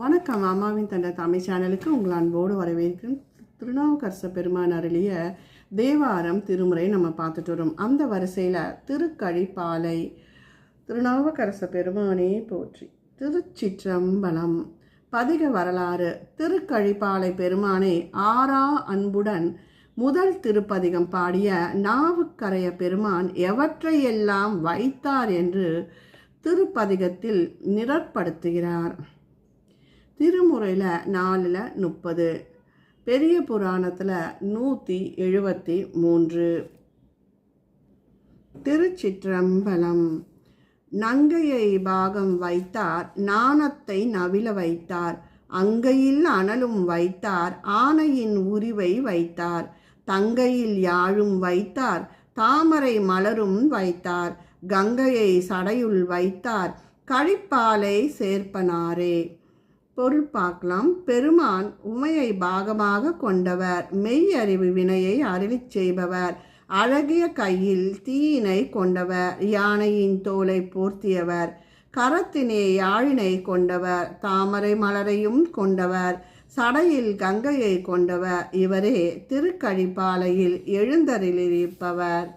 வணக்கம். அம்மாவின் தந்தை தமிழ் சேனலுக்கு உங்கள் அன்போடு வரவேற்கிறேன் திருநாவுக்கரச பெருமான் அருளிய தேவாரம் திருமுறை நம்ம பார்த்துட்டு வரோம். அந்த வரிசையில் திருக்கழிப்பாலை திருநாவுக்கரச பெருமானே போற்றி. திருச்சிற்றம்பலம் பதிக வரலாறு திருக்கழிப்பாலை பெருமானே ஆறா அன்புடன் முதல் திருப்பதிகம் பாடிய நாவுக்கரைய பெருமான் எவற்றையெல்லாம் வைத்தார் என்று திருப்பதிகத்தில் நிரற்படுத்துகிறார். திருமுறையில் நாலில் முப்பது பெரிய புராணத்தில் நூற்றி எழுபத்தி மூன்று. திருச்சிற்றம்பலம். நங்கையை பாகம் வைத்தார் நாணத்தை நவில வைத்தார் அங்கையில் அனலும் வைத்தார் ஆனையின் உரிவை வைத்தார் தங்கையில் யாழும் வைத்தார் தாமரை மலரும் வைத்தார் கங்கையை சடையுள் வைத்தார் கழிப்பாலை சேர்ப்பனாரே. பொருள் பார்க்கலாம் பெருமான் உமையை பாகமாக கொண்டவர். மெய் அறிவு வினையை அருளிச் செய்பவர். அழகிய கையில் தீயினை கொண்டவர். யானையின் தோலை போர்த்தியவர். கரத்தினே யாழினை கொண்டவர். தாமரை மலரையும் கொண்டவர். சடையில் கங்கையை கொண்டவர். இவரே திருக்கழிப்பாலையில் எழுந்தருளிருப்பவர்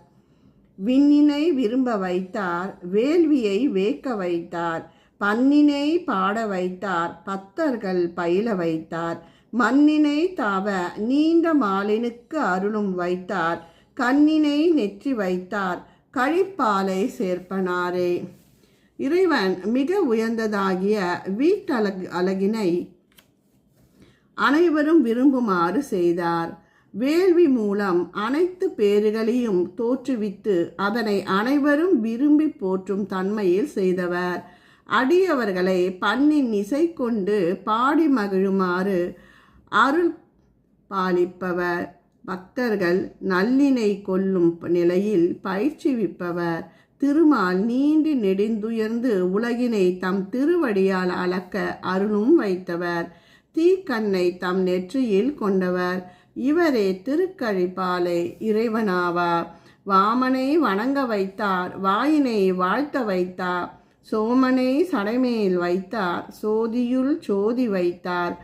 விண்ணினை விரும்ப வைத்தார். வேள்வியை வேக்க வைத்தார். பன்னினை பாட வைத்தார் பத்தர்கள் பயில வைத்தார். மண்ணினை தாவ நீண்ட மாலினுக்கு அருளும் வைத்தார் கண்ணினை நெற்றி வைத்தார் கழிப்பாலை சேர்ப்பனாரே. இறைவன் மிக உயர்ந்ததாகிய வீட்டழகு அழகினை அனைவரும் விரும்புமாறு செய்தார். வேள்வி மூலம் அனைத்து பேறுகளையும் தோற்றுவித்து அதனை அனைவரும் விரும்பி போற்றும் தன்மையில் செய்தவர். அடியவர்களை பண்ணின் இசை கொண்டு பாடி மகிழுமாறு அருள் பாலிப்பவர். பக்தர்கள் நல்லினை கொள்ளும் நிலையில் பயிற்சிவிப்பவர் திருமால் நீண்டி நெடிந்துயர்ந்து உலகினை தம் திருவடியால் அளக்க அருளும் வைத்தவர். தீக்கண்ணை தம் நெற்றியில் கொண்டவர். இவரே திருக்கழிப்பாலை இறைவனாவார். வாமனை வணங்க வைத்தார். வாயினை வாழ்த்த வைத்தார். சோமனை சடைமேல் வைத்தார் சோதியுள் சோதி வைத்தார்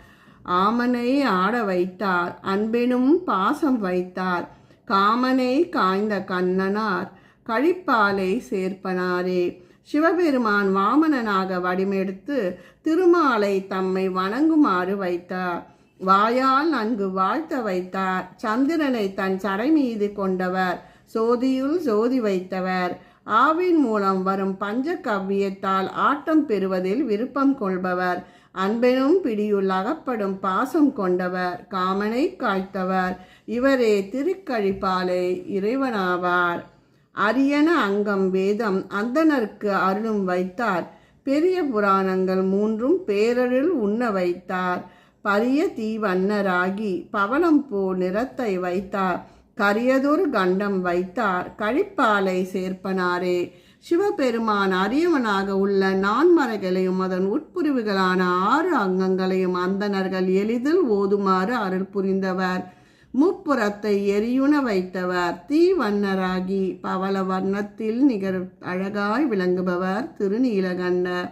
ஆமனை ஆட வைத்தார் அன்பெனும் பாசம் வைத்தார் காமனை காய்ந்த கண்ணனார் கழிப்பாலை சேர்ப்பனாரே. சிவபெருமான் வாமனனாக வடிமெடுத்து திருமாலை தம்மை வணங்குமாறு வைத்தார். வாயால் நன்கு வாழ்த்த வைத்தார். சந்திரனை தன் சடை மீது கொண்டவர் சோதியுள் சோதி வைத்தவர். ஆவின் மூலம் வரும் பஞ்ச கவ்வியத்தால் ஆட்டம் பெறுவதில் விருப்பம் கொள்பவர். அன்பெனும் பிடியுள் அகப்படும் பாசம் கொண்டவர் காமனை காய்த்தவர். இவரே திருக்கழிப்பாலை இறைவனாவார். அரியன அங்கம் வேதம் அந்தனருக்கு அருளும் வைத்தார். பெரிய புராணங்கள் மூன்றும் பேரருள் உண்ண வைத்தார். பரிய தீவண்ணராகி பவளம் போ நிறத்தை வைத்தார். கரியதொரு கண்டம் வைத்தார். கழிப்பாலை சேர்ப்பனாரே. சிவபெருமான் அரியவனாக உள்ள நான்மறைகளையும் அதன் உட்புரிவுகளான ஆறு அங்கங்களையும் அந்தணர்கள் எளிதில் ஓதுமாறு அருள் புரிந்தவர். முப்புறத்தை எரியுண வைத்தவர். தீவண்ணராகி பவள வர்ணத்தில் நிகர் அழகாய் விளங்குபவர் திருநீலகண்ட.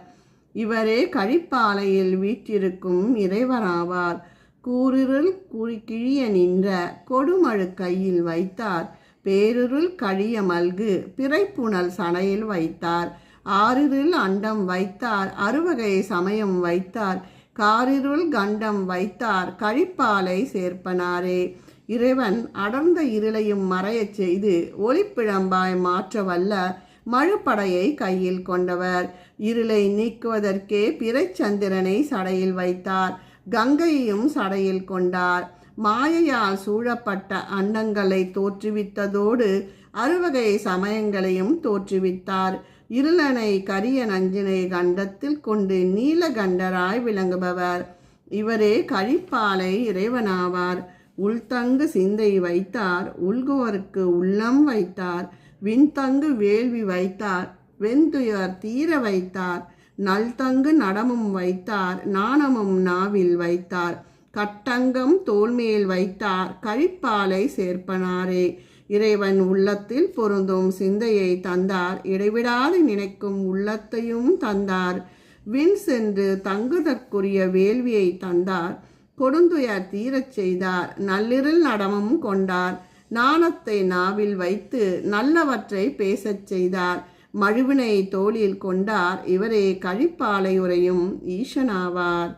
இவரே கழிப்பாலையில் வீற்றிருக்கும் இறைவராவார். கூரிருள் குறி நின்ற கொடுமழு கையில் வைத்தார். பேருருள் கழிய மல்கு பிறைப்புணல் சனையில் வைத்தார். ஆறிருள் அண்டம் வைத்தார் அறுவகை சமயம் வைத்தார். காரிருள் கண்டம் வைத்தார் கழிப்பாலை சேர்ப்பனாரே. இறைவன் அடர்ந்த இருளையும் மறையச் செய்து ஒளிப்பிழம்பாய் மாற்ற வல்ல மழுப்படையை கையில் கொண்டவர். இருளை நீக்குவதற்கே பிறைச்சந்திரனை சடையில் வைத்தார். கங்கையையும் சடையில் கொண்டார். மாயையால் சூழப்பட்ட அண்டங்களை தோற்றுவித்ததோடு அறுவகை சமயங்களையும் தோற்றுவித்தார். இருளனை கரிய நஞ்சினை கண்டத்தில் கொண்டு நீலகண்டராய் விளங்குபவர். இவரே கழிப்பாலை இறைவனாவார். உள்தங்கு சிந்தை வைத்தார். உள்குவருக்கு உள்ளம் வைத்தார். விண்தங்கு வேள்வி வைத்தார். வெந்துயர் தீர வைத்தார். நல்தங்கு நடமும் வைத்தார் நாணமும் நாவில் வைத்தார். கட்டங்கம் தோல்மேல் வைத்தார் கழிப்பாலை சேர்ப்பனாரே. இறைவன் உள்ளத்தில் பொருந்தும் சிந்தையை தந்தார் இடைவிடாது நினைக்கும் உள்ளத்தையும் தந்தார். விண் சென்று தங்குதற்குரிய வேள்வியை தந்தார் கொடுந்துயர் தீரச் செய்தார் நள்ளிருள் நடமும் கொண்டார். நாணத்தை நாவில் வைத்து நல்லவற்றை பேசச் செய்தார். மழுவினை தோளில் கொண்டார். இவரே கழிப்பாலை உரையும் ஈசனாவார்.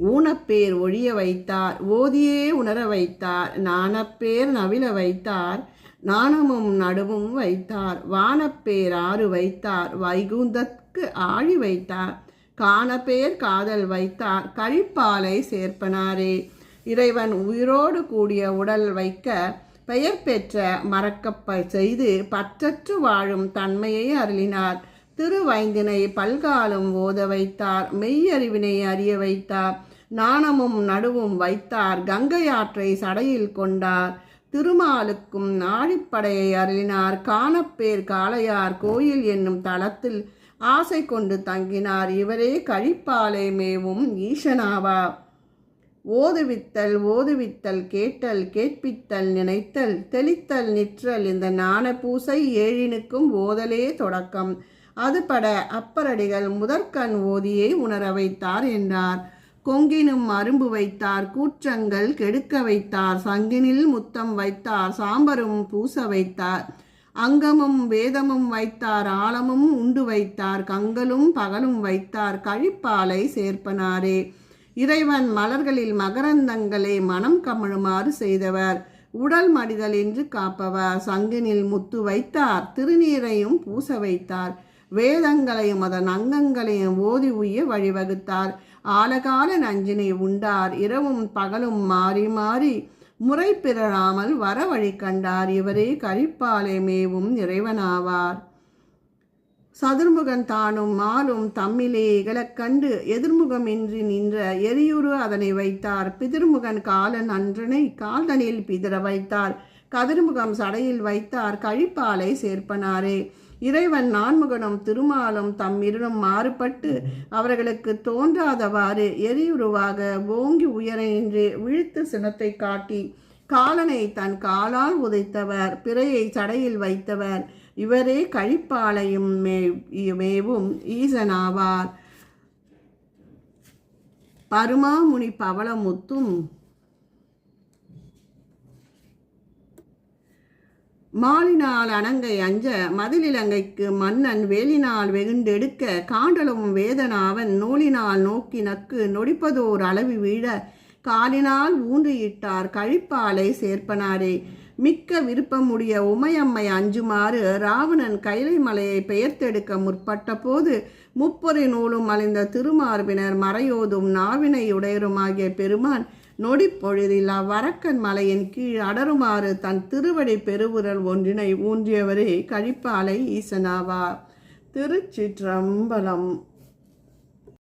ஊனப்பேர் ஒழிய வைத்தார். ஓதியே உணர வைத்தார். நாணப்பேர் நவில வைத்தார். நாணமும் நடுவும் வைத்தார். வானப்பேர் ஆறு வைத்தார். வைகுந்தற்கு ஆழி வைத்தார். காணப்பேர் காதல் வைத்தார். கழிப்பாலை சேர்ப்பனாரே. இறைவன் உயிரோடு கூடிய உடல் வைக்க பெயர் பெற்ற மறக்கப்ப செய்து பற்றற்று வாழும் தன்மையை அருளினார். திருவைந்தினை பல்காலும் ஓத வைத்தார். மெய்யறிவினை அறிய வைத்தார். நாணமும் நடுவும் வைத்தார். கங்கையாற்றை சடையில் கொண்டார். திருமாலுக்கும் ஆழிப்படையை அருளினார். காணப்பேர் காளையார் கோயில் என்னும் தளத்தில் ஆசை கொண்டு தங்கினார். இவரே கழிப்பாலை மேவும் ஈசனாவார் ஓதுவித்தல் ஓதுவித்தல் கேட்டல் கேட்பித்தல் நினைத்தல் தெளித்தல் நிற்றல் இந்த ஞான பூசை ஏழினுக்கும் ஓதலே தொடக்கம். அதுபட அப்பரடிகள் முதற்கண் ஓதியே உணர வைத்தார் என்றார். கொங்கினும் அரும்பு வைத்தார் கூற்றங்கள் கெடுக்க வைத்தார் சங்கினில் முத்தம் வைத்தார் சாம்பரும் பூச வைத்தார். அங்கமும் வேதமும் வைத்தார் ஆழமும் உண்டு வைத்தார் கங்கலும் பகலும் வைத்தார் கழிப்பாலை சேர்ப்பனாரே. இறைவன் மலர்களில் மகரந்தங்களை மனம் கமழுமாறு செய்தவர். உடல் மடிதல் என்று காப்பவர். சங்கினில் முத்து வைத்தார். திருநீரையும் பூச வைத்தார். வேதங்களையும் அதன் அங்கங்களையும் ஓதி உய்ய வழிவகுத்தார். ஆலகால நஞ்சினை உண்டார். இரவும் பகலும் மாறி மாறி முறை பிறழாமல் வர வழி கண்டார். இவரே கழிப்பாலை மேவும் இறைவனாவார். சதுர்முகன் தானும் மாலும் தம்மிலே இகழக்கண்டு எதிர்முகமின்றி நின்ற எரியுரு அதனை வைத்தார். பிதிர்முகன் காலன் அன்றனை கால்தனில் பிதிர வைத்தார். கதிர்முகம் சடையில் வைத்தார் கழிப்பாலை சேர்ப்பனாரே. இறைவன் நான்முகனும் திருமாலும் தம் இருளும் மாறுபட்டு அவர்களுக்கு தோன்றாதவாறு எரியுருவாக ஓங்கி உயர நின்று விழுத்து சினத்தை காட்டி காலனை தன் காலால் உதைத்தவர் பிறையை சடையில் வைத்தவர். இவரே கழிப்பாலையும் மேவும் ஈசனாவார். பருமாமுனி பவளமுத்தும் மாலினால் அணங்கை அஞ்ச மதிலிலங்கைக்கு மன்னன் வேலினால் வெகுண்டெடுக்க காண்டலும் வேதனாவன் நூலினால் நோக்கி நக்கு நொடிப்பதோர் அளவி வீழ காலினால் ஊன்றியிட்டார் கழிப்பாலை சேர்ப்பனாரே. மிக்க விருப்பமுடைய உமையம்மை அஞ்சுமாறு ராவணன் கைலை மலையை பெயர்த்தெடுக்க முற்பட்ட போது முப்பொறை நூலும் அலைந்த திருமார்பினர் மறையோதும் நாவினை உடையருமாகிய பெருமான் நொடிப்பொழுதில் அவ்வரக்கன் மலையின் கீழ் அடருமாறு தன் திருவடி பெருவுரல் ஒன்றினை ஊன்றியவரே கழிப்பாலை ஈசனாவார் திருச்சிற்றம்பலம்.